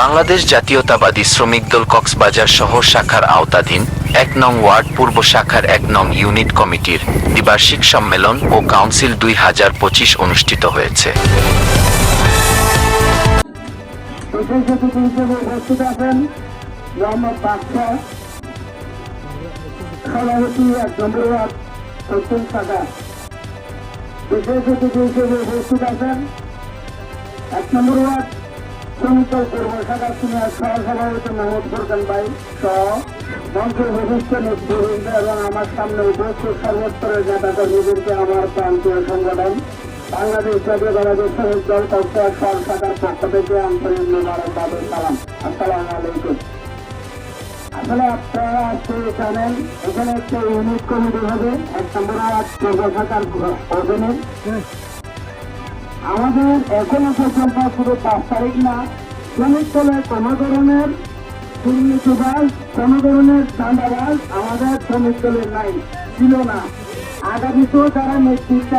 বাংলাদেশ জাতীয়তাবাদী শ্রমিক দল কক্সবাজার শহর শাখার আওতাধীন এক নং ওয়ার্ড পূর্ব শাখার এক নং ইউনিট কমিটির দ্বিবার্ষিক সম্মেলন ও কাউন্সিল দুই হাজার পঁচিশ অনুষ্ঠিত হয়েছে। বিশেষ অতিথি হিসেবে উপস্থিত আছেন। এক নম্বর ওয়ার্ড দল পূর্ব শাখার মোহাম্মদ ফুরকান ভাই সহ মঞ্চের বিশিষ্ট এবং আমার সামনে উপস্থিত সর্বস্তরের নেতা কর্মীদেরকে আমার প্রান্তীয় সংগঠন, বাংলাদেশ জাতীয় বাংলাদেশ শ্রমিক দল কক্সবাজার সর শাখার পক্ষ থেকে আন্তরিক মোবারকবাদ ও সালাম। আসসালামু আলাইকুম। আসলে আপনারা আজকে জানেন এখানে একটা ইউনিট কমিটি হবে, এক নম্বর শাখার অধীনে। আমাদের এখনও পর্যন্ত শুধু পাঁচ তারিখ না, শ্রমিক দলের কোনো ধরনের দুর্নীতিবাজ কোনো ধরনের চাঁদাবাজ আমাদের শ্রমিক দলের নাই, ছিল না। আগামীতেও যারা নেতৃত্ব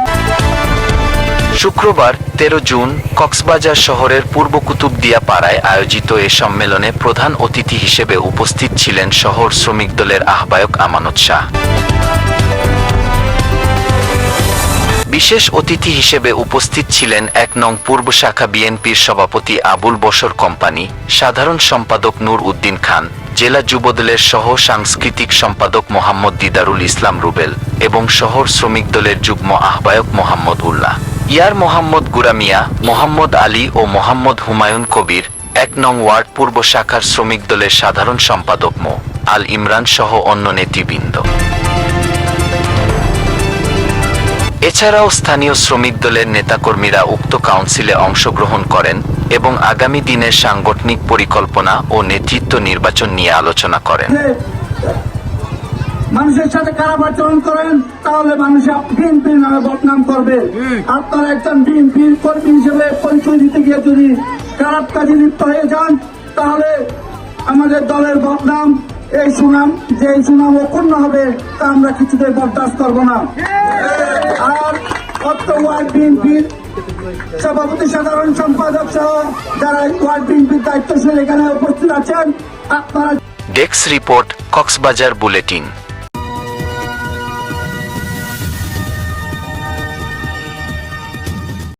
শুক্রবার, তেরো জুন, কক্সবাজার শহরের পূর্ব কুতুবদিয়া পাড়ায় আয়োজিত এ সম্মেলনে প্রধান অতিথি হিসেবে উপস্থিত ছিলেন শহর শ্রমিক দলের আহ্বায়ক আমানত শাহ। বিশেষ অতিথি হিসেবে উপস্থিত ছিলেন এক নং পূর্ব শাখা বিএনপির সভাপতি আবুল বশর কোম্পানি, সাধারণ সম্পাদক নূর উদ্দিন খান, জেলা যুবদলের সহ সাংস্কৃতিক সম্পাদক মোহাম্মদ দিদারুল ইসলাম রুবেল এবং শহর শ্রমিক দলের যুগ্ম আহ্বায়ক মোহাম্মদ উল্লাহ। ইয়ার মোহাম্মদ গুরামিয়া, মোহাম্মদ আলী ও মোহাম্মদ হুমায়ুন কবির এক নং ওয়ার্ড পূর্ব শাখার শ্রমিক দলের সাধারণ সম্পাদক মো। আল ইমরান সহ অন্য নেতৃবৃন্দ। এছাড়াও স্থানীয় শ্রমিক দলের নেতাকর্মীরা উক্ত কাউন্সিলে অংশগ্রহণ করেন এবং আগামী দিনের সাংগঠনিক পরিকল্পনা ও নেতৃত্ব নির্বাচন নিয়ে আলোচনা করেন। মানুষের সাথে খারাপ আচরণ করেন তাহলে মানুষ বিএনপির নামে বদনাম করবে। আপনারা একজন বিএনপির কর্মী হিসেবে পরিচয় দিতে গিয়ে যদি খারাপ কাজে লিপ্ত হয়ে যান তাহলে আমাদের দলের বদনাম এই সুনাম যে এই সুনাম অক্ষুণ্ণ হবে, তা আমরা কিছুতে বরদাস্ত করব না। আর সভাপতি, সাধারণ সম্পাদক সহ যারা ওয়ার্ড বিএনপির দায়িত্বশীল এখানে উপস্থিত আছেন, আপনারা ডেস্ক রিপোর্ট কক্সবাজার বুলেটিন